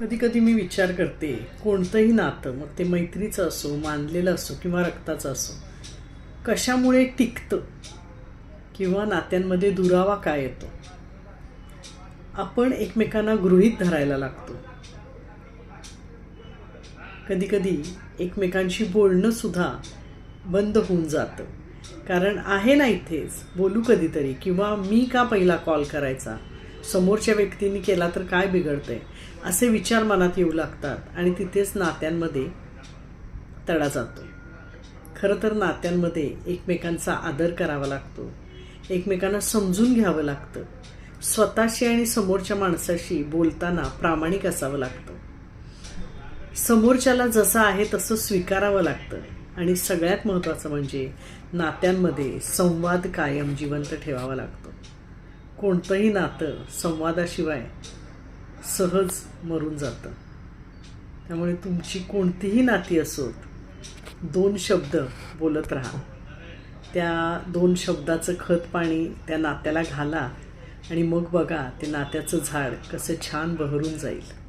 कधी कधी मी विचार करते कोणतंही नातं मग ते मैत्रीचं असो मानलेलं असो किंवा रक्ताचं असो कशामुळे टिकतं? किंवा नात्यांमध्ये दुरावा काय येतो? आपण एकमेकांना गृहीत धरायला लागतो. कधीकधी एकमेकांशी बोलणंसुद्धा बंद होऊन जातं. कारण आहे ना इथेच बोलू कधीतरी किंवा मी का पहिला कॉल करायचा? समोरच्या व्यक्तीने केला तर काय बिघडतंय? असे विचार मनात येऊ लागतात आणि तिथेच नात्यांमध्ये तडा जातो. खरं तर नात्यांमध्ये एकमेकांचा आदर करावा लागतो. एकमेकांना समजून घ्यावं लागतं. स्वतःशी आणि समोरच्या माणसाशी बोलताना प्रामाणिक असावं लागतं. समोरच्याला जसं आहे तसं स्वीकारावं लागतं. आणि सगळ्यात महत्त्वाचं म्हणजे नात्यांमध्ये संवाद कायम जिवंत ठेवावा लागतो. कोणतंही नातं संवादाशिवाय सहज मरून जातं. त्यामुळे तुमची कोणतीही नाती असोत दोन शब्द बोलत राहा. त्या दोन शब्दाचं खत पाणी त्या नात्याला घाला आणि मग बघा ते नात्याचं झाड कसं छान बहरून जाईल.